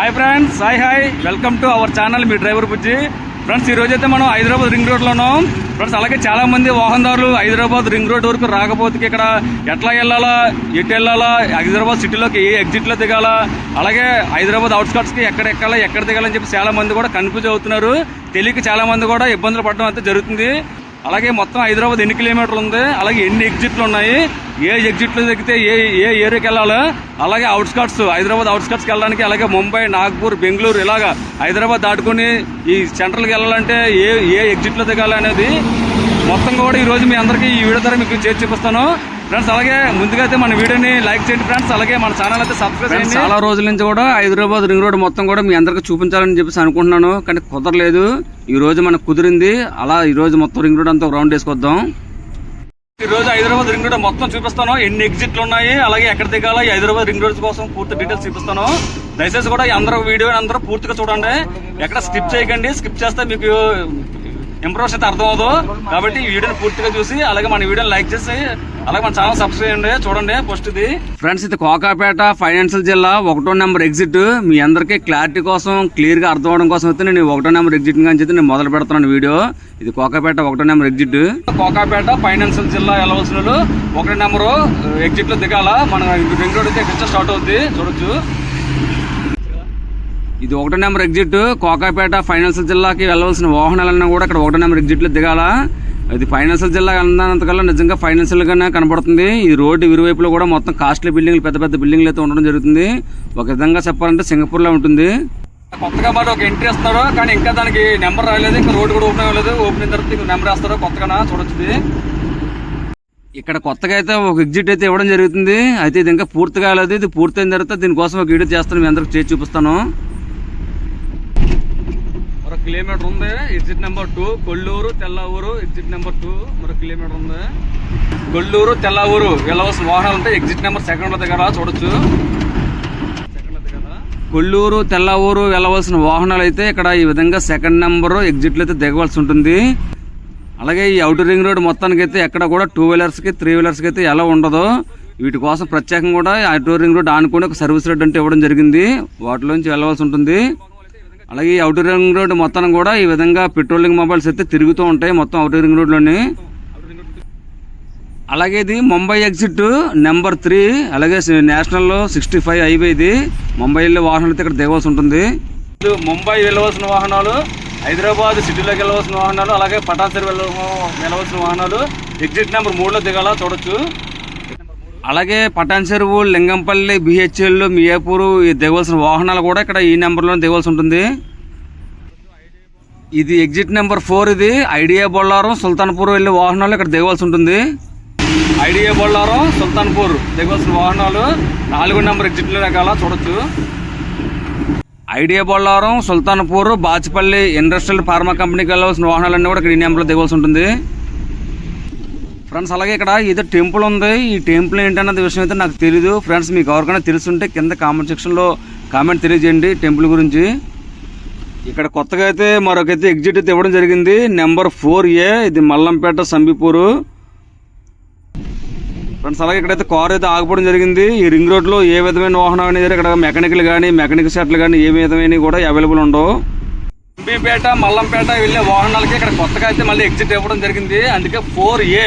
Hi friends hi hi welcome to our channel me driver Bujji. Friends ఈ రోజైతే అయితే మనం హైదరాబాద్ రింగ్ రోడ్లో ఉన్నాం. ఫ్రెండ్స్ అలాగే చాలా మంది వాహనదారులు హైదరాబాద్ రింగ్ రోడ్ వరకు రాకపోతే ఇక్కడ ఎట్లా వెళ్ళాలా ఎటు వెళ్ళాలా హైదరాబాద్ సిటీలోకి ఏ ఎగ్జిట్లో దిగాలా అలాగే హైదరాబాద్ అవుట్స్కట్స్కి ఎక్కడ ఎక్కాలా ఎక్కడ దిగాలని చెప్పి చాలా మంది కూడా కన్ఫ్యూజ్ అవుతున్నారు. తెలియక చాలామంది కూడా ఇబ్బందులు పడడం అయితే జరుగుతుంది. అలాగే మొత్తం హైదరాబాద్ ఎన్ని కిలోమీటర్లు ఉంది? అలాగే ఎన్ని ఎగ్జిట్లు ఉన్నాయి? ఏ ఎగ్జిట్లు దిగితే ఏ ఏ ఏరియాకి వెళ్ళాలి? అలాగే అవుట్స్కట్స్ హైదరాబాద్ అవుట్స్కట్స్కి వెళ్ళడానికి అలాగే ముంబై నాగ్పూర్ బెంగళూరు ఇలాగా హైదరాబాద్ దాటుకొని ఈ సెంట్రల్కి వెళ్ళాలంటే ఏ ఏ ఎగ్జిట్లో దిగాలి అనేది మొత్తం కూడా ఈరోజు మీ అందరికీ ఈ వీడియో ద్వారా మీకు చేసి చూపిస్తాను. ఫ్రెండ్స్ అలాగే ముందుగా అయితే మన వీడియోని లైక్ చేయండి ఫ్రెండ్స్ అలాగే మన ఛానల్ అయితే సబ్స్క్రైబ్ చేయండి. చాలా రోజుల నుంచి కూడా హైదరాబాద్ రింగ్ రోడ్ మొత్తం కూడా మీ అందరికీ చూపించాలని చెప్పేసి అనుకుంటున్నాను. కానీ కుదరలేదు. ఈ రోజు మనకు కుదిరింది. అలా ఈ రోజు మొత్తం రింగ్ రోడ్ అంతా రౌండ్ వేసుకొద్దాం. ఈ రోజు హైదరాబాద్ రింగ్ రోడ్ మొత్తం చూపిస్తాను. ఎన్ని ఎగ్జిట్లు ఉన్నాయి? అలాగే ఎక్కడ దిగాలో? ఈ హైదరాబాద్ రింగ్ రోడ్ కోసం పూర్తి డీటెయిల్స్ చూపిస్తాను. దయచేసి కూడా ఈ అందరూ వీడియో అందరూ పూర్తిగా చూడండి. ఎక్కడ స్కిప్ చేయకండి. స్కిప్ చేస్తే మీకు ఇంప్రూవ్స్ అయితే అర్థం అవ్వదు. కాబట్టి ఈ వీడియోని పూర్తిగా చూసి అలాగే మన వీడియోని లైక్ చేసి అలాగే మన ఛానల్ సబ్స్క్రైబ్ చేయండి చూడండి ఫస్ట్ ఇది. ఫ్రెండ్స్ ఇది కోకాపేట ఫైనాన్షియల్ జిల్లా ఒకటో నెంబర్ ఎగ్జిట్ మీ అందరికీ క్లారిటీ కోసం క్లియర్గా అర్థం అవడం కోసం అయితే నేను ఒకటో నెంబర్ ఎగ్జిట్ అని చెప్పి నేను మొదలు పెడుతున్నాను వీడియో. ఇది కోకాపేట ఒకటో నెంబర్ ఎగ్జిట్ కోకాపేట ఫైనాన్షియల్ జిల్లా వెళ్ళవలసిన వాళ్ళు ఒకటో నెంబర్ ఎగ్జిట్లో దిగాల. మన రింగ్ రోడ్ అయితే స్టార్ట్ అవుద్ది చూడొచ్చు. ఇది ఒకటో నెంబర్ ఎగ్జిట్ కోకాపేట ఫైనాన్షియల్ జిల్లాకి వెళ్ళవలసిన వాహనాలన్నా కూడా ఇక్కడ ఒకటో నెంబర్ ఎగ్జిట్లో దిగాల. ఇది ఫైనాన్షియల్ జిల్లా వెళ్ళినంతకల్లా నిజంగా ఫైనాన్షియల్గానే కనబడుతుంది. ఈ రోడ్డు ఇరువైపులో కూడా మొత్తం కాస్ట్లీ బిల్డింగ్లు పెద్ద పెద్ద బిల్డింగ్లు అయితే ఉండడం జరుగుతుంది. ఒక విధంగా చెప్పాలంటే సింగపూర్లో ఉంటుంది. కొత్తగా మరి ఒక ఎంట్రీ ఇస్తారు కానీ ఇంకా దానికి నెంబర్ రాలేదు. ఇంకా రోడ్ కూడా ఓపెన్ అవ్వలేదు. ఓపెన్ అయిన తర్వాత నెంబర్ వేస్తారు. కొత్తగా చూడొచ్చు ఇక్కడ కొత్తగా అయితే ఒక ఎగ్జిట్ అయితే ఇవ్వడం జరుగుతుంది. అయితే ఇది ఇంకా పూర్తి కాలేదు. ఇది పూర్తయిన తర్వాత దీనికోసం ఒక వీడియో చేస్తాను. మీ అందరికి చేసి చూపిస్తాను. కిలోమీటర్ ఉంది. Exit number two Kollur Tellapur exit number two. మరో కిలోమీటర్ ఉంది. కొల్లూరు తెల్లవూరు వెళ్ళవలసిన వాహనాలు ఉంటే ఎగ్జిట్ నెంబర్ సెకండ్ దగ్గర చూడొచ్చు. కొల్లూరు తెల్లవూరు వెళ్ళవలసిన వాహనాలు అయితే ఇక్కడ ఈ విధంగా సెకండ్ నెంబర్ ఎగ్జిట్లు అయితే దిగవలసి ఉంటుంది. అలాగే ఈ అవుటర్ రింగ్ రోడ్ మొత్తానికి అయితే ఎక్కడ కూడా టూ వీలర్స్కి త్రీ వీలర్స్కి అయితే ఎలా ఉండదో. వీటి కోసం ప్రత్యేకంగా కూడా అవుటర్ రింగ్ రోడ్ ఆనుకొని ఒక సర్వీస్ రోడ్ అంటే ఇవ్వడం జరిగింది. వాటిలోంచి వెళ్ళవలసి ఉంటుంది. అలాగే ఈ అవుటర్ రింగ్ రోడ్ మొత్తం కూడా ఈ విధంగా పెట్రోలింగ్ మొబైల్స్ అయితే తిరుగుతూ ఉంటాయి. మొత్తం అవుటర్ రింగ్ రోడ్లోని అలాగే ఇది ముంబై ఎగ్జిట్ నెంబర్ త్రీ అలాగే నేషనల్ సిక్స్టీ ఫైవ్ హైవే ఇది. ముంబై వెళ్ళే వాహనాలు అయితే ఇక్కడ దిగవలసి ఉంటుంది. ముంబై వెళ్ళవలసిన వాహనాలు హైదరాబాద్ సిటీలోకి వెళ్ళవలసిన వాహనాలు అలాగే పటాన్సర్ వెళ్ళ వెళ్ళవలసిన వాహనాలు ఎగ్జిట్ నెంబర్ మూడులో దిగాల చూడొచ్చు. అలాగే పటాన్ చెరువు లింగంపల్లి బిహెచ్ఎల్ మియాపూర్ ఈ దిగవలసిన వాహనాలు కూడా ఇక్కడ ఈ నెంబర్లో దిగవలసి ఉంటుంది. ఇది ఎగ్జిట్ నెంబర్ ఫోర్ ఇది. ఐడియా బొల్లారం సుల్తాన్పూర్ వెళ్ళే వాహనాలు ఇక్కడ దిగవలసి ఉంటుంది. ఐడియా బొల్లారం సుల్తాన్పూర్ దిగవలసిన వాహనాలు నాలుగు నెంబర్ ఎగ్జిట్లో రకాల చూడొచ్చు. IDA Bollaram Sultanpur Bachupalli industrial pharma కంపెనీకి వెళ్ళవలసిన వాహనాలన్నీ కూడా ఇక్కడ ఈ నెంబర్లో దిగవలసి ఉంటుంది. ఫ్రెండ్స్ అలాగే ఇక్కడ ఏదో టెంపుల్ ఉంది. ఈ టెంపుల్ ఏంటన్నది విషయం అయితే నాకు తెలీదు. ఫ్రెండ్స్ మీకు ఎవరికైనా తెలుసుంటే కింద కామెంట్ సెక్షన్లో కామెంట్ తెలియజేయండి టెంపుల్ గురించి. ఇక్కడ కొత్తగా అయితే మరొకైతే ఎగ్జిట్ అయితే ఇవ్వడం జరిగింది. నెంబర్ ఫోర్ ఏ ఇది మల్లంపేట సంబిపూరు. ఫ్రెండ్స్ అలాగే ఇక్కడైతే కార్ అయితే ఆగిపోవడం జరిగింది. ఈ రింగ్ రోడ్లో ఏ విధమైన వాహనం అనేది ఇక్కడ మెకానికల్ కానీ మెకానిక్ సెట్లు కానీ ఏ విధమైనవి కూడా అవైలబుల్ ఉండవు. ఎంపీపేట మల్లంపేట వెళ్ళే వాహనాలకి ఇక్కడ కొత్తగా అయితే మళ్ళీ ఎగ్జిట్ ఇవ్వడం జరిగింది. అందుకే ఫోర్ ఏ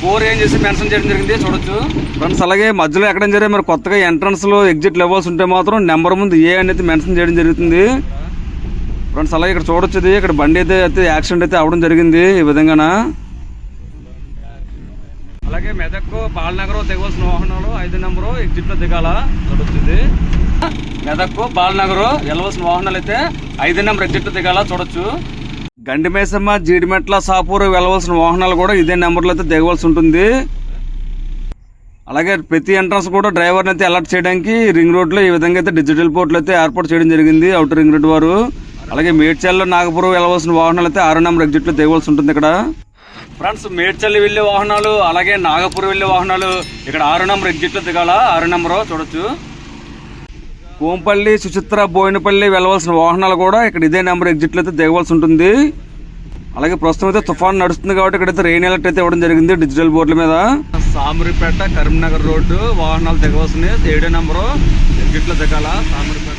ఫోర్ ఏం చేసి మెన్షన్ చేయడం జరిగింది చూడొచ్చు. ఫ్రెండ్స్ అలాగే మధ్యలో ఎక్కడ జరిగే మరి కొత్తగా ఎంట్రన్స్లో ఎగ్జిట్ లెవెల్స్ ఉంటే మాత్రం నెంబర్ ముందు ఏ అనేది మెన్షన్ చేయడం జరుగుతుంది. ఫ్రెండ్స్ అలాగే ఇక్కడ చూడొచ్చు ఇది. ఇక్కడ బండి అయితే అయితే యాక్సిడెంట్ అయితే అవడం జరిగింది ఈ విధంగానా? అలాగే మెదక్ బాలనగర్ దిగవలసిన వాహనాలు ఐదు నెంబరు ఎగ్జిట్లో దిగాల. చూడొచ్చు ఇది మెదక్ బాలనగర్ వెళ్ళవలసిన వాహనాలు అయితే ఐదు నెంబర్ ఎగ్జిట్లో దిగాల చూడొచ్చు. గండిమేసమ్మ జీడిమెట్ల సాపూర్ వెళ్ళవలసిన వాహనాలు కూడా ఇదే నెంబర్లో అయితే దిగవలసి ఉంటుంది. అలాగే ప్రతి ఎంట్రన్స్ కూడా డ్రైవర్ని అయితే అలర్ట్ చేయడానికి రింగ్ రోడ్లో ఈ విధంగా అయితే డిజిటల్ పోర్ట్లు అయితే ఏర్పాటు చేయడం జరిగింది అవుటర్ రింగ్ రోడ్ వారు. అలాగే మేడ్చల్లో నాగపురం వెళ్ళవలసిన వాహనాలు అయితే ఆరు నెంబర్ ఎగ్జిట్లో దిగవలసి ఉంటుంది ఇక్కడ. ఫ్రెండ్స్ మేడ్చల్లి వెళ్ళే వాహనాలు అలాగే నాగపూర్ వెళ్ళే వాహనాలు ఇక్కడ ఆరు నెంబర్ ఎగ్జిట్ దిగాల. ఆరు నెంబరు చూడొచ్చు. కోంపల్లి సుచిత్ర బోయినపల్లి వెళ్ళవలసిన వాహనాలు కూడా ఇక్కడ ఇదే నెంబర్ ఎగ్జిట్లో అయితే దిగవలసి ఉంటుంది. అలాగే ప్రస్తుతం అయితే తుఫాన్ నడుస్తుంది కాబట్టి ఇక్కడైతే రెయిన్ అలర్ట్ అయితే ఇవ్వడం జరిగింది డిజిటల్ బోర్డుల మీద. సామరిపేట కరీంనగర్ రోడ్డు వాహనాలు దిగవలసినవి. ఏడో నెంబరు ఎగ్జిట్లో దిగాల సామరిపేట.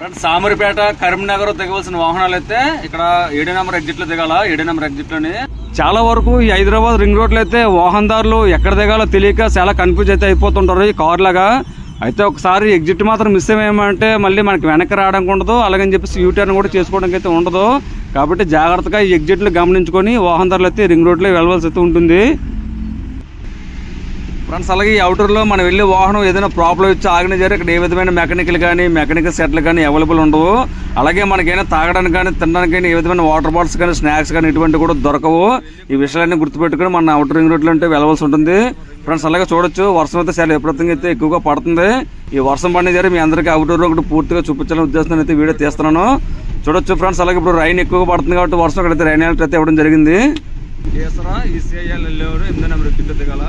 ఫ్రెండ్స్ సామరిపేట కరీంనగర్ దిగవలసిన వాహనాలు అయితే ఇక్కడ ఏడు నెంబర్ ఎగ్జిట్లో దిగాల. ఏడు నెంబర్ ఎగ్జిట్లోని చాలా వరకు ఈ హైదరాబాద్ రింగ్ రోడ్లు అయితే వాహనదారులు ఎక్కడ దిగాలో తెలియక చాలా కన్ఫ్యూజ్ అయితే అయిపోతుంటారు ఈ కార్ లాగా. అయితే ఒకసారి ఎగ్జిట్ మాత్రం మిస్ అయ్యామంటే మళ్ళీ మనకి వెనక్కి రావడానికి ఉండదు. అలాగని చెప్పేసి యూటర్న్ కూడా చేసుకోవడానికి అయితే ఉండదు. కాబట్టి జాగ్రత్తగా ఈ ఎగ్జిట్లు గమనించుకొని వాహనదారులు అయితే రింగ్ రోడ్లో వెళ్ళవలసి అయితే ఉంటుంది. ఫ్రెండ్స్ అలాగే ఈ అవుటర్లో మనం వెళ్ళే వాహనం ఏదైనా ప్రాబ్లం వచ్చి ఆగిన జరిగి ఇక్కడ ఏ విధమైన మెకానికల్ కానీ మెకానికల్ సెట్లు కానీ అవైలబుల్ ఉండవు. అలాగే మనకైనా తాగడానికి కానీ తినడానికి కానీ ఏ విధమైన వాటర్ బాటిల్స్ కానీ స్నాక్స్ కానీ ఇటువంటి కూడా దొరకవు. ఈ విషయాలన్నీ గుర్తుపెట్టుకుని మన అవుటర్ రింగ్ రోడ్లు అంటే వెళ్ళవలసి ఉంటుంది. ఫ్రెండ్స్ అలాగే చూడొచ్చు వర్షం అయితే చాలా విపరీతంగా అయితే ఎక్కువగా పడుతుంది. ఈ వర్షం పడిన జరిగి మీ అందరికీ అవుటర్ ఒకటి పూర్తిగా చూపించాలని ఉద్దేశంతో అయితే వీడియో తీస్తున్నాను. చూడొచ్చు ఫ్రెండ్స్ అలాగే ఇప్పుడు రైన్ ఎక్కువగా పడుతుంది కాబట్టి వర్షం అక్కడైతే రైన్ అలర్ట్ అయితే ఇవ్వడం జరిగింది. కేసరా ఈసీఐఎల్ వెళ్ళేవారు ఎనిమిది నెంబర్ దిగాల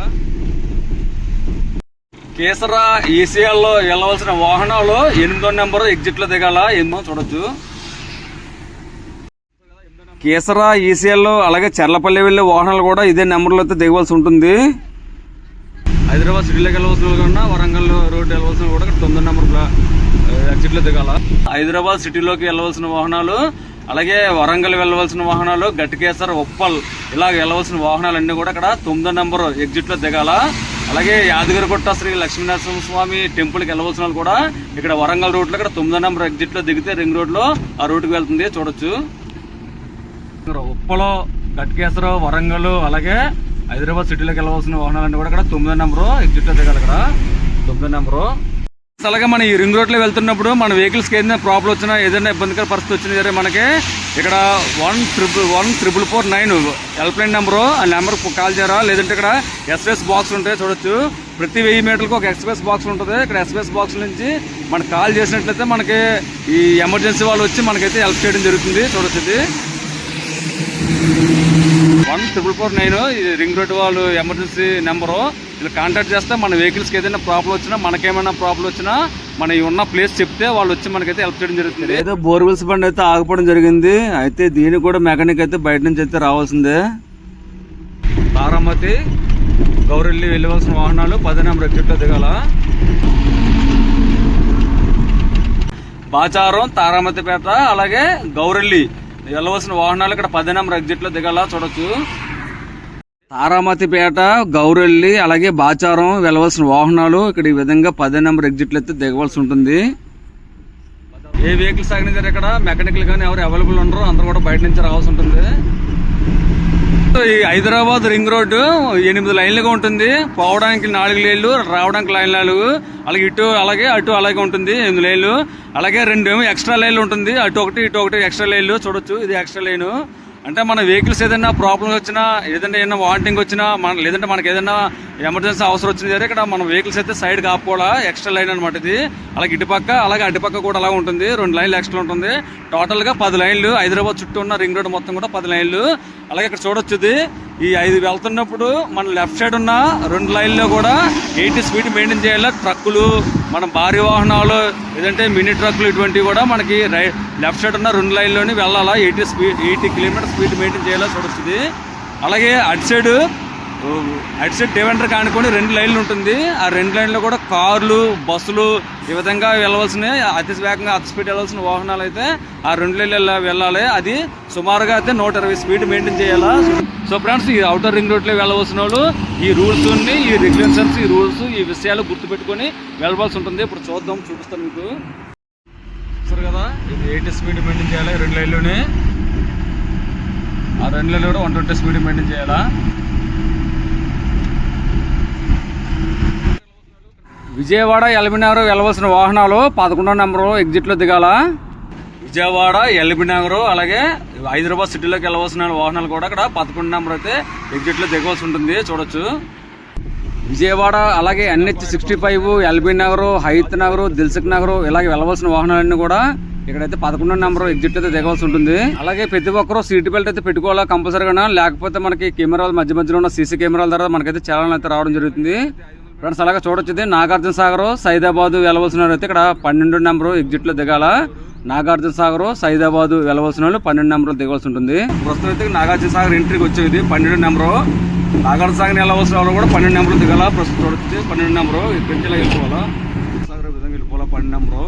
కేసరా ఈసీఎల్లో వెళ్ళవలసిన వాహనాలు ఎనిమిదో నెంబర్ ఎగ్జిట్లో దిగాల ఎనిమిదో చూడొచ్చు. కేసరా ఈసీఎల్ అలాగే చెర్లపల్లి వెళ్ళే వాహనాలు కూడా ఇదే నెంబర్లో అయితే దిగవలసి ఉంటుంది. హైదరాబాద్ సిటీలోకి వెళ్ళవలసిన కన్నా వరంగల్ రోడ్ వెళ్ళవలసిన కూడా ఇక్కడ తొమ్మిది నెంబర్ ఎగ్జిట్లో దిగాల. హైదరాబాద్ సిటీలోకి వెళ్ళవలసిన వాహనాలు అలాగే వరంగల్ వెళ్ళవలసిన వాహనాలు గట్టికేసర్ ఉప్పల్ ఇలా వెళ్ళవలసిన వాహనాలు అన్నీ కూడా ఇక్కడ తొమ్మిదో నెంబర్ ఎగ్జిట్లో దిగాల. అలాగే యాదగిరిగుట్ట శ్రీ లక్ష్మీనరసింహ స్వామి టెంపుల్కి వెళ్ళవలసిన వాళ్ళు కూడా ఇక్కడ వరంగల్ రోడ్లో లో ఇక్కడ తొమ్మిదో నెంబర్ ఎగ్జిట్లో దిగితే రింగ్ రోడ్లో ఆ రూట్కి వెళ్తుంది చూడొచ్చు. ఉప్పలో గట్కేసరు వరంగల్ అలాగే హైదరాబాద్ సిటీలోకి వెళ్ళవలసిన వాహనాలన్నీ కూడా ఇక్కడ తొమ్మిదో నెంబరు ఎగ్జిట్లో దిగాలి ఇక్కడ. తొమ్మిదో నెంబరు. అలాగే మనం ఈ రింగ్ రోడ్లో వెళ్తున్నప్పుడు మన వెహికల్స్కి ఏదైనా ప్రాబ్లం వచ్చినా ఏదైనా ఇబ్బందికర పరిస్థితి వచ్చినా సరే మనకి ఇక్కడ one triple one triple four nine help line number ఆ నెంబర్ కాల్ చేయరా? లేదంటే ఇక్కడ ఎస్ఎస్ బాక్స్ ఉంటాయి చూడొచ్చు. ప్రతి వెయ్యి మీటర్లకు ఒక ఎక్స్ప్రెస్ బాక్స్ ఉంటుంది. ఇక్కడ ఎక్స్ప్రెస్ బాక్స్ నుంచి మనకు కాల్ చేసినట్లయితే మనకి ఈ ఎమర్జెన్సీ వాళ్ళు వచ్చి మనకైతే హెల్ప్ చేయడం జరుగుతుంది. చూడొచ్చు ఇది. వన్ ట్రిపుల్ ఫోర్ నైన్ ఇది రింగ్ రోడ్ వాళ్ళు ఎమర్జెన్సీ నెంబరు. వీళ్ళు కాంటాక్ట్ చేస్తే మన వెహికల్స్కి ఏదైనా ప్రాబ్లం వచ్చినా మనకేమైనా ప్రాబ్లం వచ్చినా మన ఉన్న ప్లేస్ చెప్తే వాళ్ళు వచ్చి మనకైతే హెల్ప్ చేయడం జరుగుతుంది. ఏదో బోర్వెల్స్ బండి అయితే ఆగిపోవడం జరిగింది. అయితే దీనికి కూడా మెకానిక్ అయితే బయట నుంచి అయితే రావాల్సిందే. తారామతి గౌరెల్లి వెళ్ళవలసిన వాహనాలు పది నెంబర్ ఎగ్జిట్లో దిగాల. బాచారం తారామతిపేట అలాగే గౌరెల్లి వెళ్ళవలసిన వాహనాలు ఇక్కడ పది నెంబర్ ఎగ్జిట్లో దిగాల. చూడొచ్చు. తారామతిపేట గౌరెల్లి అలాగే బాచారం వెళ్ళవలసిన వాహనాలు ఇక్కడ ఈ విధంగా పదే నెంబర్ ఎగ్జిట్లు అయితే దిగవలసి ఉంటుంది. ఏ వెహికల్స్ ఆగినా సరే ఇక్కడ? మెకానికల్ కానీ ఎవరు అవైలబుల్ ఉండరు. అందరూ కూడా బయట నుంచి రావాల్సి ఉంటుంది. ఈ హైదరాబాద్ రింగ్ రోడ్డు ఎనిమిది లైన్లుగా ఉంటుంది. పోవడానికి నాలుగు లైన్లు రావడానికి లైన్ నాలుగు అలాగే ఇటు అలాగే అటు అలాగే ఉంటుంది ఎనిమిది లైన్లు. అలాగే రెండు ఎక్స్ట్రా లైన్లు ఉంటుంది. అటు ఒకటి ఇటు ఒకటి ఎక్స్ట్రా లైన్లు. చూడొచ్చు. ఇది ఎక్స్ట్రా లైను. అంటే మన వెహికల్స్ ఏదైనా ప్రాబ్లమ్స్ వచ్చినా ఏదైనా ఏదైనా వాంటింగ్ వచ్చినా మన లేదంటే మనకి ఏదైనా ఎమర్జెన్సీ అవసరం వచ్చినా సరే ఇక్కడ మన వెహికల్స్ అయితే సైడ్ కాపుకోవాలా ఎక్స్ట్రా లైన్ అనమాట ఇది. అలాగే ఇటుపక్క అలాగే అటుపక్క కూడా అలా ఉంటుంది. రెండు లైన్లు ఎక్స్ట్రా ఉంటుంది. టోటల్గా పది లైన్లు. హైదరాబాద్ చుట్టూ ఉన్న రింగ్ రోడ్ మొత్తం కూడా పది లైన్లు. అలాగే ఇక్కడ చూడొచ్చు ఇది. ఈ ఐదు వెళ్తున్నప్పుడు మన లెఫ్ట్ సైడ్ ఉన్న రెండు లైన్లో కూడా ఎయిటీ స్పీడ్ మెయింటైన్ చేయాలి. ట్రక్కులు మన భారీ వాహనాలు లేదంటే మినీ ట్రక్కులు ఇటువంటివి కూడా మనకి రై లెఫ్ట్ సైడ్ ఉన్న రెండు లైన్లోని వెళ్ళాలా. Eighty speed eighty kilometre speed maintain చేయాలా చూడొచ్చుది అలాగే అటు సైడ్ అటు సైడ్ డివెండర్ కానుకొని రెండు లైన్లు ఉంటుంది. ఆ రెండు లైన్లో కూడా కార్లు బస్సులు ఈ విధంగా వెళ్ళవలసిన అతి వేగంగా అతి స్పీడ్ వెళ్ళవలసిన వాహనాలు అయితే ఆ రెండు లైన్లలో వెళ్ళాలి. అది సుమారుగా అయితే నూట ఇరవై స్పీడ్ మెయింటైన్ చేయాలా? సో ఫ్రెండ్స్ ఈ అవుటర్ రింగ్ రోడ్లో వెళ్ళవలసిన వాళ్ళు ఈ రూల్స్ ఈ రెగ్యులేషన్స్ ఈ రూల్స్ ఈ విషయాలు గుర్తుపెట్టుకొని వెళ్ళవలసి ఉంటుంది. ఇప్పుడు చూద్దాం చూపిస్తాను మీకు. చూస్తారు కదా ఇది ఎయిటీ స్పీడ్ మెయింటైన్ చేయాలి రెండు లైన్లోనే. ఆ రెండు లైన్లో కూడా వన్ ట్వంటీ స్పీడ్ మెయింటైన్ చేయాలా? విజయవాడ ఎల్బీనగర్ వెళ్ళవలసిన వాహనాలు పదకొండో నెంబరు ఎగ్జిట్లో దిగాల. విజయవాడ ఎల్బీనగర్ అలాగే హైదరాబాద్ సిటీలోకి వెళ్ళవలసిన వాహనాలు కూడా ఇక్కడ పదకొండు నెంబర్ అయితే ఎగ్జిట్లో దిగవలసి ఉంటుంది. చూడొచ్చు. విజయవాడ అలాగే NH sixty five LB Nagar Hayath Nagar Dilsukh Nagar ఇలాగే వెళ్ళవలసిన వాహనాలన్నీ కూడా ఇక్కడైతే పదకొండో నెంబర్ ఎగ్జిట్ అయితే దిగవలసి ఉంటుంది. అలాగే ప్రతి ఒక్కరూ సీట్ బెల్ట్ అయితే పెట్టుకోవాలా కంపల్సరీగా లేకపోతే మనకి కెమెరాలు మధ్య మధ్యలో ఉన్న సీసీ కెమెరాల ద్వారా మనకైతే చలన అయితే రావడం జరుగుతుంది. ఫ్రెండ్స్ అలాగే చూడొచ్చు ఇది నాగార్జున సాగర్ సైదాబాద్ వెళ్ళవలసిన వాళ్ళు అయితే ఇక్కడ పన్నెండు నెంబరు ఎగ్జిట్లో దిగాల. నాగార్జున సాగర్ సైదాబాద్ వెళ్ళవలసిన వాళ్ళు పన్నెండు నెంబర్ దిగవలసి ఉంటుంది. ప్రస్తుతం అయితే నాగార్జున సాగర్ ఎంట్రీకి వచ్చేది పన్నెండు నెంబరు. నాగార్జున సాగర్ వెళ్ళవలసిన వాళ్ళు కూడా పన్నెండు నెంబర్ దిగాల. ప్రస్తుతం చూడొచ్చు పన్నెండు నెంబరు. ఇక్కడి నుంచి వెళ్ళిపోవాలా. సాగర్ విధంగా వెళ్ళిపోవాలా పన్నెండు నెంబరు.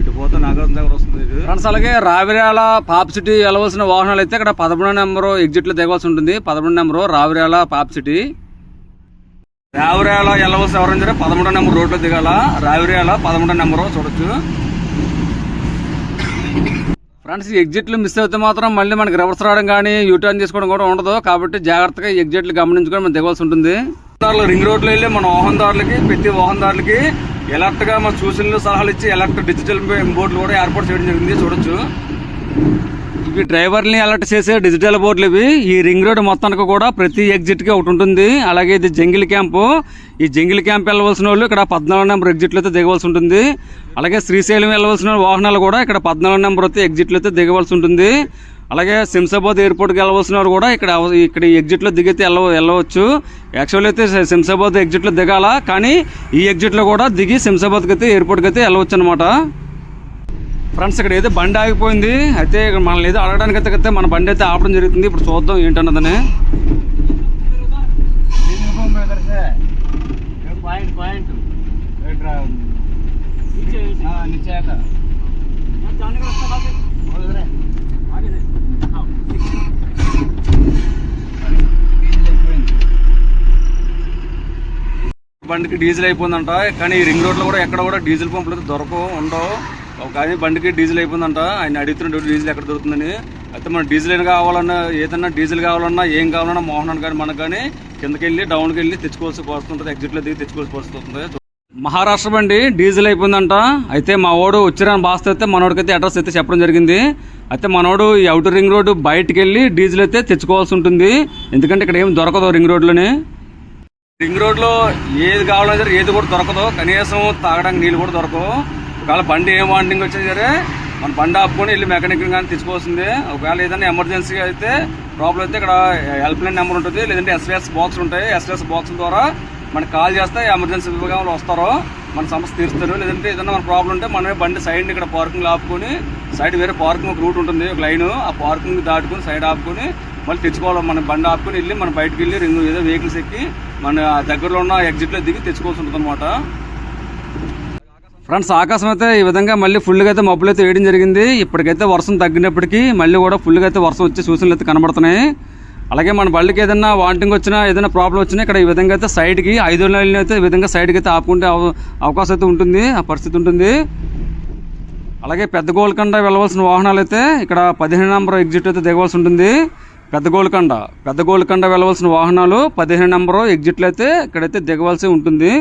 ఇటు పోతే నాగార్జున సాగర్ వస్తుంది ఫ్రెండ్స్ అలాగే రావిరాల పాప్ సిటీ వెళ్ళవలసిన వాహనాలు అయితే ఇక్కడ పదమూడు నెంబరు ఎగ్జిట్లో దిగవలసి ఉంటుంది. పదమూడు number Ravirala fab city. Raviryal వెళ్ళవలసి ఎవరైనా సరే పదమూడో నెంబర్ రోడ్లో దిగాల. రావిరేళ పదమూడో నెంబరు చూడొచ్చు. ఫ్రెండ్స్ ఈ ఎగ్జిట్లు మిస్ అయితే మాత్రం మళ్ళీ మనకి రివర్స్ రావడం కానీ యూటర్న్ చేసుకోవడం కూడా ఉండదు. కాబట్టి జాగ్రత్తగా ఎగ్జిట్లు గమనించుకొని మనం దిగవలసి ఉంటుంది. రింగ్ రోడ్లో వెళ్ళి మన వాహనదారులకి ప్రతి వాహనదారులకి ఎలర్ట్గా మన సూచనలు సలహాలు ఇచ్చి ఎలర్ట్ డిజిటల్ బోర్డులు కూడా ఏర్పాటు చేయడం జరిగింది. చూడొచ్చు. ఇవి డ్రైవర్ని అలర్ట్ చేసే డిజిటల్ బోర్డులు ఇవి. ఈ రింగ్ రోడ్ మొత్తానికి కూడా ప్రతి ఎగ్జిట్కి ఒకటి ఉంటుంది. అలాగే ఇది జంగిల్ క్యాంపు. ఈ జంగిల్ క్యాంప్ వెళ్ళవలసిన వాళ్ళు ఇక్కడ పద్నాలుగు నెంబర్ ఎగ్జిట్లు అయితే దిగవలసి ఉంటుంది. అలాగే శ్రీశైలం వెళ్ళవలసిన వాహనాలు కూడా ఇక్కడ పద్నాలుగు నెంబర్ అయితే ఎగ్జిట్లు అయితే దిగవలసి ఉంటుంది. అలాగే శంషాబాద్ ఎయిర్పోర్ట్కి వెళ్ళవలసిన వారు కూడా ఇక్కడ ఇక్కడ ఈ ఎగ్జిట్లో దిగితే వెళ్ళ వెళ్ళవచ్చు. యాక్చువల్ అయితే శ- శంషాబాద్ ఎగ్జిట్లో దిగాల. కానీ ఈ ఎగ్జిట్లో కూడా దిగి శంషాబాద్కి అయితే ఎయిర్పోర్ట్కి అయితే వెళ్ళవచ్చు అనమాట ఫ్రెండ్స్ ఇక్కడ ఏదో బండి ఆగిపోయింది. అయితే ఇక్కడ మనల్ని ఏదో అడగడానికి అయితే కదా మన బండి అయితే ఆపడం జరుగుతుంది. ఇప్పుడు చూద్దాం ఏంటన్నదని పాయింట్ పాయింట్ బండికి డీజిల్ అయిపోయిందంట. కానీ ఈ రింగ్ రోడ్లో కూడా ఎక్కడ కూడా డీజిల్ పంపులు అయితే దొరకవు ఉండవు. కానీ బండికి డీజిల్ అయిపోయిందంట. ఆయన అడుగుతున్నాడు డీజిల్ ఎక్కడ దొరుకుతుందని. అయితే మనం డీజిల్ ఏం కావాలన్నా ఏదన్నా డీజిల్ కావాలన్నా ఏం కావాలన్నా మోహన్ కానీ మనకు కానీ కిందకి వెళ్ళి డౌన్కి వెళ్ళి తెచ్చుకోవాల్సి వస్తుంటుంది ఎగ్జిట్లో దిగి తెచ్చుకోవాల్సి వస్తుంది మహారాష్ట్ర బండి డీజిల్ అయిపోయిందంట. అయితే మా వాడు వచ్చిరాని బాస్ అయితే మనోడికైతే అడ్రస్ అయితే చెప్పడం జరిగింది. అయితే మనోడు ఈ అవుటర్ రింగ్ రోడ్డు బయటకు వెళ్ళి డీజిల్ అయితే తెచ్చుకోవాల్సి ఉంటుంది. ఎందుకంటే ఇక్కడ ఏం దొరకదు రింగ్ రోడ్లోని. రింగ్ రోడ్లో ఏది కావాలన్నా సరే ఏది కూడా దొరకదు. కనీసం తాగడానికి నీళ్ళు కూడా దొరకవు. ఒకవేళ బండి ఏం వాంటింగ్ వచ్చినా సరే మన బండి ఆపుకొని వెళ్ళి మెకానిక్ కానీ తీసుకోవాల్సింది ఒకవేళ ఏదైనా ఎమర్జెన్సీ అయితే ప్రాబ్లం అయితే ఇక్కడ హెల్ప్ లైన్ నెంబర్ ఉంటుంది లేదంటే ఎస్విఎస్ బాక్స్ ఉంటాయి. ఎస్విఎస్ బాక్స్ ద్వారా మనకి కాల్ చేస్తే ఎమర్జెన్సీ విభాగం వస్తారు. వస్తారో మన సమస్య తీరుస్తారు. లేదంటే ఏదైనా మన ప్రాబ్లం ఉంటే మనమే బండి సైడ్ ఇక్కడ పార్కింగ్ ఆపుకొని సైడ్ వేరే పార్కింగ్ ఒక రూట్ ఉంటుంది ఒక లైన్ ఆ పార్కింగ్ దాటుకొని సైడ్ ఆపుకొని మళ్ళీ తెచ్చుకోవాలి. మన బండి ఆపుకొని వెళ్ళి మన బయటకు వెళ్ళి రింగ్ ఏదో వెహికల్స్ ఎక్కి మన దగ్గరలో ఉన్న ఎగ్జిట్లో దిగి తెచ్చుకోవాల్సి ఉంటుంది అనమాట ఫ్రెండ్స్ ఆకాశం అయితే ఈ విధంగా మళ్ళీ ఫుల్గా అయితే మబ్బులు అయితే వేయడం జరిగింది. ఇప్పటికైతే వర్షం తగ్గినప్పటికీ మళ్ళీ కూడా ఫుల్గా అయితే వర్షం వచ్చే సూచనలు అయితే కనబడుతున్నాయి. అలాగే మన బళ్ళకి ఏదైనా వాంటింగ్ వచ్చినా ఏదైనా ప్రాబ్లం వచ్చినా ఇక్కడ ఈ విధంగా అయితే సైడ్కి ఐదు నెలలు అయితే ఈ విధంగా సైడ్కి అయితే ఆపుకుంటే అవ- అవకాశం అయితే ఉంటుంది ఆ పరిస్థితి ఉంటుంది. అలాగే పెద్ద గోల్కొండ వెళ్ళవలసిన వాహనాలు అయితే ఇక్కడ పదిహేను నెంబర్ ఎగ్జిట్ అయితే దిగవలసి ఉంటుంది. పెద్ద గోల్కొండ పెద్ద గోల్కొండ వెళ్ళవలసిన వాహనాలు పదిహేను నెంబరు ఎగ్జిట్లు అయితే ఇక్కడైతే దిగవలసి ఉంటుంది.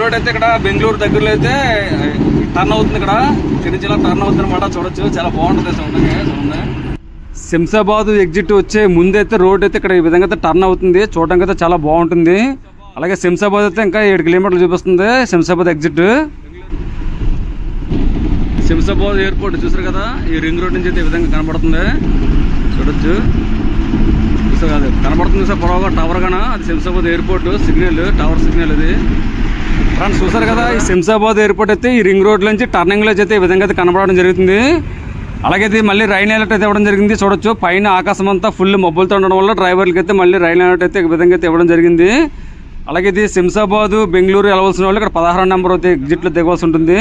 రోడ్ అయితే ఇక్కడ బెంగళూరు దగ్గరలో అయితే టర్న్ అవుతుంది ఇక్కడ. చిన్న చిన్న టర్న్ అవుతుంది అనమాట చూడొచ్చు. చాలా బాగుంటుంది చూడండి శంషాబాద్ ఎగ్జిట్ వచ్చే ముందైతే రోడ్ అయితే ఇక్కడ ఈ విధంగా అయితే టర్న్ అవుతుంది. చూడడానికి అయితే చాలా బాగుంటుంది. అలాగే శంషాబాద్ అయితే ఇంకా ఏడు కిలోమీటర్లు చూపిస్తుంది. శంషాబాద్ ఎగ్జిట్ శంషాబాద్ ఎయిర్పోర్ట్ చూసారు కదా? ఈ రింగ్ రోడ్ నుంచి అయితే ఈ విధంగా కనబడుతుంది. చూడొచ్చు. చూసారు కదా? కనబడుతుంది సార్ పొడవగా టవర్ గాన? అది Shamshabad airport signal tower signal అది ఫ్రెండ్స్ చూసారు కదా ఈ శంషాబాద్ ఎయిర్పోర్ట్ అయితే ఈ రింగ్ రోడ్ నుంచి టర్నింగ్లో అయితే ఈ విధంగా అయితే కనబడడం జరుగుతుంది. అలాగే ఇది మళ్ళీ రైల్ అలర్ట్ అయితే ఇవ్వడం జరిగింది. చూడొచ్చు పైన ఆకాశం అంతా ఫుల్ మబ్బులతో ఉండడం వల్ల డ్రైవర్లకి అయితే మళ్ళీ రైల్ అలర్ట్ అయితే ఈ విధంగా అయితే ఇవ్వడం జరిగింది. అలాగే ఇది శంషాబాద్ బెంగళూరు వెళ్ళవలసిన వాళ్ళు ఇక్కడ పదహారు నెంబర్ అయితే ఎగ్జిట్లో దిగవలసి ఉంటుంది.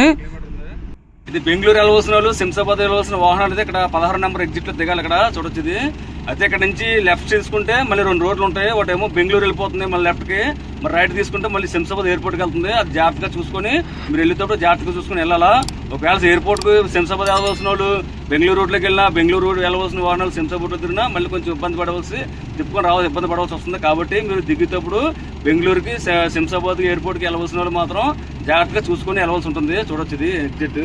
ఇది బెంగళూరు వెళ్ళవలసిన వాళ్ళు శంషాబాద్ వెళ్ళవలసిన వాహనాలు అయితే ఇక్కడ పదహారు నెంబర్ ఎగ్జిట్లో దిగాలి ఇక్కడ. చూడొచ్చు ఇది. అయితే ఇక్కడ నుంచి లెఫ్ట్ తీసుకుంటే మళ్ళీ రెండు రోడ్లు ఉంటాయి. ఒకటేమో బెంగళూరు వెళ్ళిపోతుంది మళ్ళీ లెఫ్ట్కి. మరి రైట్ తీసుకుంటే మళ్ళీ శంసాబాద్ ఎయిర్పోర్ట్కి వెళ్తుంది. అది జాగ్రత్తగా చూసుకొని మీరు వెళ్ళేటప్పుడు జాగ్రత్తగా చూసుకొని వెళ్ళాలా? ఒకవేళ ఎయిర్పోర్ట్కి శంసాబాద్ వెళ్ళవలసిన వాళ్ళు బెంగళూరు రోడ్లోకి వెళ్ళినా బెంగళూరు రోడ్ వెళ్ళవలసిన వాహనాలు శంషాబాద్ తిరిగినా మళ్ళీ కొంచెం ఇబ్బంది పడవలసి తిప్పుకొని రావాలి ఇబ్బంది పడవలసి వస్తుంది. కాబట్టి మీరు దిగేటప్పుడు బెంగళూరుకి శంసాబాద్ ఎయిర్పోర్ట్కి వెళ్ళవలసిన వాళ్ళు మాత్రం జాగ్రత్తగా చూసుకొని వెళ్ళవలసి ఉంటుంది. చూడొచ్చు ఇది ఎగ్జిట్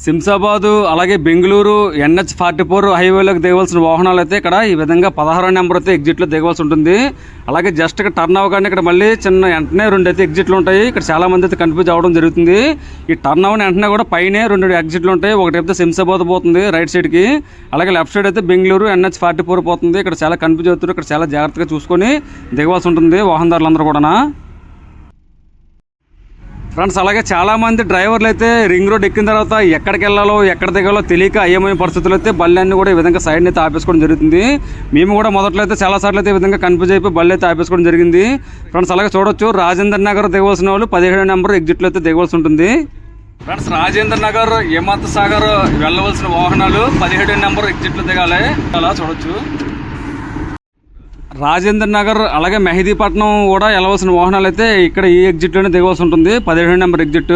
శంషాబాదు అలాగే బెంగళూరు ఎన్హెచ్ ఫార్టీ ఫోర్ హైవేలోకి దిగవలసిన వాహనాలు అయితే ఇక్కడ ఈ విధంగా పదహారో నెంబర్ అయితే ఎగ్జిట్లో దిగవలసి ఉంటుంది. అలాగే జస్ట్ ఇక్కడ టర్న్ అవ్వగానే ఇక్కడ మళ్ళీ చిన్న వెంటనే రెండు అయితే ఎగ్జిట్లు ఉంటాయి. ఇక్కడ చాలామంది అయితే కన్ఫ్యూజ్ అవ్వడం జరుగుతుంది. ఈ టర్న్ అవ్వని వెంటనే కూడా పైనే రెండు ఎగ్జిట్లు ఉంటాయి. ఒకటి అయితే శంషాబాద్ పోతుంది రైట్ సైడ్కి అలాగే లెఫ్ట్ సైడ్ అయితే బెంగళూరు ఎన్హెచ్ ఫార్టీ ఫోర్ పోతుంది. ఇక్కడ చాలా కన్ఫ్యూజ్ అవుతుంది ఇక్కడ చాలా జాగ్రత్తగా చూసుకొని దిగవలసి ఉంటుంది వాహనదారులందరూ కూడా ఫ్రెండ్స్ అలాగే చాలా మంది డ్రైవర్లు అయితే రింగ్ రోడ్ ఎక్కిన తర్వాత ఎక్కడికి వెళ్ళాలో ఎక్కడ దిగాలో తెలియక అయ్యమైన పరిస్థితులు అయితే బళ్ళన్నీ కూడా ఈ విధంగా సైడ్ని అయితే ఆపేసుకోవడం జరుగుతుంది. మేము కూడా మొదట్లో అయితే చాలాసార్లు అయితే ఈ విధంగా కన్ఫ్యూజ్ అయిపోయి బళ్ళు అయితే ఆపేసుకోవడం జరిగింది. ఫ్రెండ్స్ అలాగే చూడొచ్చు రాజేంద్ర నగర్ దిగవలసిన వాళ్ళు పదిహేడు నెంబర్ ఎగ్జిట్లో అయితే దిగవలసి ఉంటుంది. ఫ్రెండ్స్ రాజేంద్ర నగర్ హిమత్ సాగర్ వెళ్ళవలసిన వాహనాలు పదిహేడు నెంబర్ ఎగ్జిట్లో దిగాలి. అలా చూడొచ్చు. రాజేంద్ర నగర్ అలాగే మెహదీపట్నం కూడా వెళ్ళవలసిన వాహనాలు అయితే ఇక్కడ ఈ ఎగ్జిట్లోనే దిగవలసి ఉంటుంది. పదిహేడు నెంబర్ ఎగ్జిట్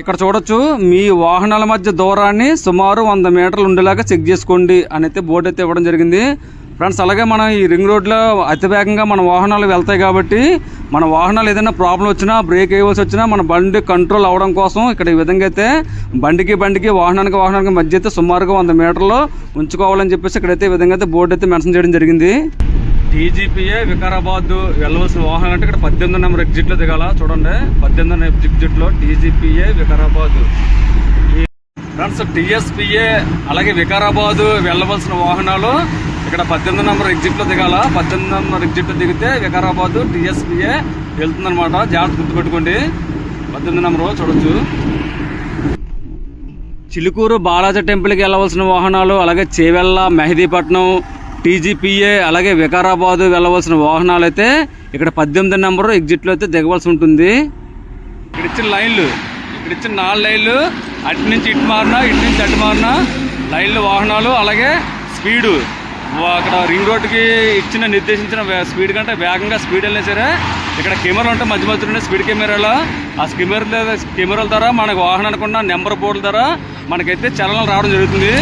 ఇక్కడ చూడొచ్చు మీ వాహనాల మధ్య దూరాన్ని సుమారు వంద మీటర్లు ఉండేలాగా చెక్ చేసుకోండి అని అయితే బోర్డు అయితే ఇవ్వడం జరిగింది. ఫ్రెండ్స్ అలాగే మనం ఈ రింగ్ రోడ్లో అతివేగంగా మన వాహనాలు వెళ్తాయి కాబట్టి మన వాహనాలు ఏదైనా ప్రాబ్లం వచ్చినా బ్రేక్ వేయవలసి వచ్చినా మన బండి కంట్రోల్ అవ్వడం కోసం ఇక్కడ ఈ విధంగా అయితే బండికి బండికి వాహనానికి వాహనానికి మధ్య అయితే సుమారుగా వంద మీటర్లు ఉంచుకోవాలని చెప్పేసి ఇక్కడైతే ఈ విధంగా అయితే బోర్డు అయితే మెన్షన్ చేయడం జరిగింది. టీజీపీఏ వికారాబాద్ వెళ్ళవలసిన వాహనం అంటే ఇక్కడ పద్దెనిమిది నెంబర్ ఎగ్జిట్లో దిగాల? చూడండి పద్దెనిమిది నెంబర్ ఎగ్జిట్లో టీజీపీఏ వికారాబాద్. ఫ్రెండ్స్ టిఎస్పిఏ అలాగే వికారాబాద్ వెళ్ళవలసిన వాహనాలు ఇక్కడ పద్దెనిమిది నెంబర్ ఎగ్జిట్లో దిగాల. పద్దెనిమిది నెంబర్ ఎగ్జిట్లో దిగితే వికారాబాద్ టిఎస్పిఏ వెళ్తుందన్నమాట. జాగ్రత్త గుర్తుపెట్టుకోండి. పద్దెనిమిది నంబరు చూడొచ్చు. చిలుకూరు బాలాజీ టెంపుల్కి వెళ్ళవలసిన వాహనాలు అలాగే చేవెళ్ళ మెహదీపట్నం టీజీపీఏ అలాగే వికారాబాద్ వెళ్ళవలసిన వాహనాలు అయితే ఇక్కడ పద్దెనిమిది నెంబరు ఎగ్జిట్లో అయితే దిగవలసి ఉంటుంది. ఇక్కడ ఇచ్చిన లైన్లు ఇక్కడ ఇచ్చిన నాలుగు లైన్లు అటు నుంచి ఇటు మారినా ఇటు నుంచి అటు మారినా లైన్లు వాహనాలు అలాగే స్పీడు. అక్కడ రింగ్ రోడ్డుకి ఇచ్చిన నిర్దేశించిన స్పీడ్ కంటే వేగంగా స్పీడ్ వెళ్ళినా సరే ఇక్కడ కెమెరా ఉంటే మధ్య మధ్యలో స్పీడ్ కెమెరాలో? ఆ కెమెరా కెమెరాల ద్వారా మనకు వాహనానికి ఉన్న నెంబర్ బోర్డుల ద్వారా మనకైతే చలనాలు రావడం జరుగుతుంది.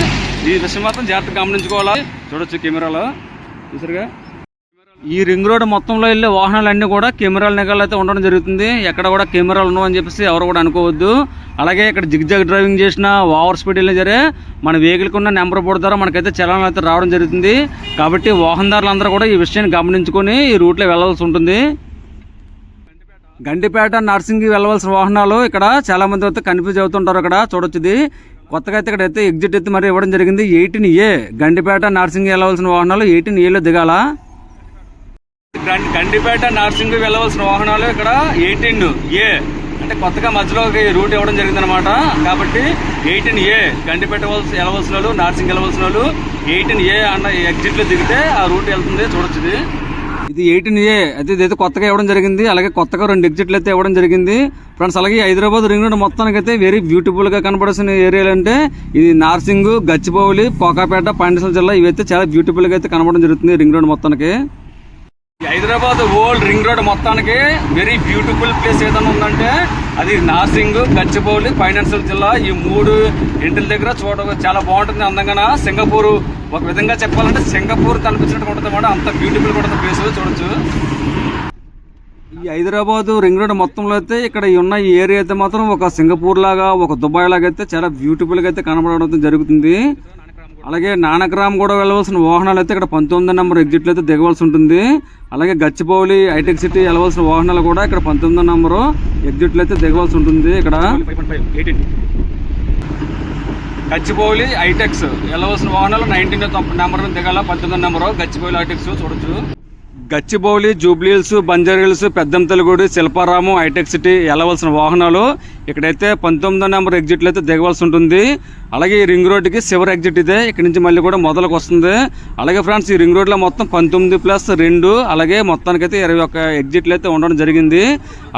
ఈ విషయం మాత్రం జాగ్రత్తగా గమనించుకోవాలి. చూడొచ్చు కెమెరాలో. చూసారుగా? ఈ రింగ్ రోడ్ మొత్తంలో వెళ్ళే వాహనాలన్నీ కూడా కెమెరాల నిఘాలు అయితే ఉండడం జరుగుతుంది. ఎక్కడ కూడా కెమెరాలు ఉండవని చెప్పేసి ఎవరు కూడా అనుకోవద్దు. అలాగే ఇక్కడ జిగ్ జాగ్ డ్రైవింగ్ చేసిన ఓవర్ స్పీడ్ వెళ్ళినా సరే మన వెహికల్కి ఉన్న నెంబర్ బోర్డు ద్వారా మనకైతే చలనాలు అయితే రావడం జరుగుతుంది. కాబట్టి వాహనదారులందరూ కూడా ఈ విషయాన్ని గమనించుకొని ఈ రూట్లో వెళ్ళాల్సి ఉంటుంది. గండిపేట నర్సింగ్కి వెళ్ళవలసిన వాహనాలు ఇక్కడ చాలామంది అయితే కన్ఫ్యూజ్ అవుతుంటారు ఇక్కడ చూడొచ్చుది. కొత్తగా అయితే ఇక్కడ అయితే ఎగ్జిట్ అయితే మరి ఇవ్వడం జరిగింది. ఎయిటీన్ ఏ గండిపేట నర్సింగ్ వెళ్ళవలసిన వాహనాలు ఎయిటీన్ ఏలో దిగాల? గండిపేట నర్సింగ్ వెళ్ళవలసిన వాహనాలు ఇక్కడ ఎయిటీన్ ఏ. అంటే కొత్తగా మధ్యలో ఒక రూట్ ఇవ్వడం జరిగిందనమాట కాబట్టి ఎయిటీన్ ఏ గండిపేట వెళ్ళవలసిన వాళ్ళు నర్సింగ్ వెళ్ళవలసిన వాళ్ళు ఎయిటీన్ ఏ అన్న ఎగ్జిట్లో దిగితే ఆ రూట్ వెళ్తుంది చూడొచ్చు ఇది. ఇది ఎయిటీన్ ఏ. అయితే ఇదైతే కొత్తగా ఇవ్వడం జరిగింది. అలాగే కొత్తగా రెండు ఎగ్జిట్లు అయితే ఇవ్వడం జరిగింది. ఫ్రెండ్స్ అలాగే హైదరాబాద్ రింగ్ రోడ్ మొత్తానికి అయితే వెరీ బ్యూటిఫుల్గా కనపడాల్సిన ఏరియాలు అంటే ఇది నార్సింగ్ గచ్చిబౌలి కోకాపేట పాండిసల్ జిల్లా ఇవైతే చాలా బ్యూటిఫుల్గా అయితే కనపడడం జరుగుతుంది రింగ్ రోడ్ మొత్తానికి. హైదరాబాద్ ఓల్డ్ రింగ్ రోడ్ మొత్తానికి వెరీ బ్యూటిఫుల్ ప్లేస్ ఏదైనా ఉందంటే అది నాసింగ్ గచ్చిబౌలి ఫైనాన్షియల్ జిల్లా ఈ మూడు ఇంటిల దగ్గర చూడ చాలా బాగుంటుంది. అందంగా సింగపూర్ ఒక విధంగా చెప్పాలంటే సింగపూర్ కనిపించినట్టు ఉంటుంది అన్నమాట అంత బ్యూటిఫుల్ కూడా ప్లేస్ చూడొచ్చు. ఈ హైదరాబాద్ రింగ్ రోడ్ మొత్తంలో అయితే ఇక్కడ ఉన్న ఈ ఏరియా అయితే మాత్రం ఒక సింగపూర్ లాగా ఒక దుబాయ్ లాగా అయితే చాలా బ్యూటిఫుల్గా అయితే కనబడడం జరుగుతుంది. అలాగే నానక్రామ్ కూడా వెళ్ళవలసిన వాహనాలు అయితే ఇక్కడ పంతొమ్మిది నెంబర్ ఎగ్జిట్లు అయితే దిగవలసి ఉంటుంది. అలాగే గచ్చిబౌలి హైటెక్ సిటీ వెళ్ళవలసిన వాహనాలు కూడా ఇక్కడ పంతొమ్మిది నెంబరు ఎగ్జిట్లు అయితే దిగవలసి ఉంటుంది ఇక్కడ. గచ్చిబౌలి ఐటెక్స్ వెళ్ళవలసిన వాహనాలు నైన్టీన్ నెంబర్ దిగాల? పంతొమ్మిది నెంబరు గచ్చిబౌలి ఐటెక్స్ చూడొచ్చు. గచ్చిబౌలి జూబ్లీహిల్స్ బంజారీహిల్స్ పెద్దంతలగూడి శిల్పారాము హైటెక్ సిటీ వెళ్ళవలసిన వాహనాలు ఇక్కడైతే పంతొమ్మిదో నెంబర్ ఎగ్జిట్లు అయితే దిగవలసి ఉంటుంది. అలాగే ఈ రింగ్ రోడ్డుకి చివరి ఎగ్జిట్ ఇదే. ఇక్కడ నుంచి మళ్ళీ కూడా మొదలకు వస్తుంది. అలాగే ఫ్రెండ్స్ ఈ రింగ్ రోడ్లో మొత్తం పంతొమ్మిది ప్లస్ రెండు అలాగే మొత్తానికైతే ఇరవై ఒక్క ఎగ్జిట్లు అయితే ఉండడం జరిగింది.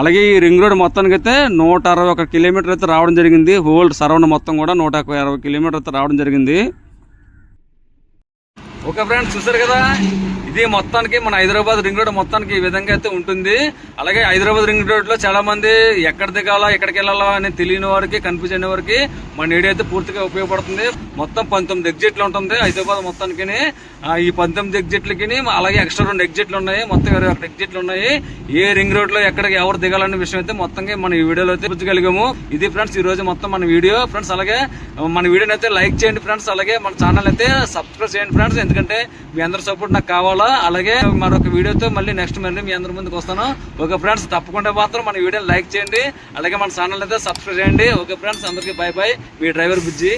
అలాగే ఈ రింగ్ రోడ్ మొత్తానికైతే నూట అరవై ఒక కిలోమీటర్ అయితే రావడం జరిగింది. హోల్డ్ సరౌండ్ మొత్తం కూడా నూట అరవై కిలోమీటర్ అయితే రావడం జరిగింది. ఓకే ఫ్రెండ్స్ చూసారు కదా? ఇది మొత్తానికి మన హైదరాబాద్ రింగ్ రోడ్ మొత్తానికి ఈ విధంగా అయితే ఉంటుంది. అలాగే హైదరాబాద్ రింగ్ రోడ్లో చాలా మంది ఎక్కడ దిగాలా ఎక్కడికి వెళ్ళాలా అని తెలియని వారికి కన్ఫ్యూజ్ అయిన వారికి మన వీడియో అయితే పూర్తిగా ఉపయోగపడుతుంది. మొత్తం పంతొమ్మిది ఎగ్జిట్లు ఉంటుంది హైదరాబాద్ మొత్తానికి ఈ పంతొమ్మిది ఎగ్జిట్లకి అలాగే ఎక్స్ట్రా రెండు ఎగ్జిట్లు ఉన్నాయి. మొత్తం ఇరవై ఒకటి ఎగ్జిట్లు ఉన్నాయి. ఏ రింగ్ రోడ్లో ఎక్కడికి ఎవరు దిగాలనే విషయం అయితే మొత్తంగా మన ఈ వీడియోలో అయితే పుచ్చగలిగాము ఇది ఫ్రెండ్స్ ఈ రోజు మొత్తం మన వీడియో. ఫ్రెండ్స్ అలాగే మన వీడియోని అయితే లైక్ చేయండి ఫ్రెండ్స్. అలాగే మన ఛానల్ అయితే సబ్స్క్రైబ్ చేయండి ఫ్రెండ్స్. ఎందుకంటే మీ అందరి సపోర్ట్ నాకు కావాలా? అలాగే మరొక వీడియోతో మళ్ళీ నెక్స్ట్ మళ్ళీ మీ అందరి ముందుకు వస్తాను. ఓకే ఫ్రెండ్స్ తప్పకుండా మాత్రం మన వీడియోని లైక్ చేయండి. అలాగే మన ఛానల్ అయితే సబ్స్క్రైబ్ చేయండి. ఓకే ఫ్రెండ్స్ అందరికీ బాయ్ బాయ్ మీ డ్రైవర్ బుజ్జి.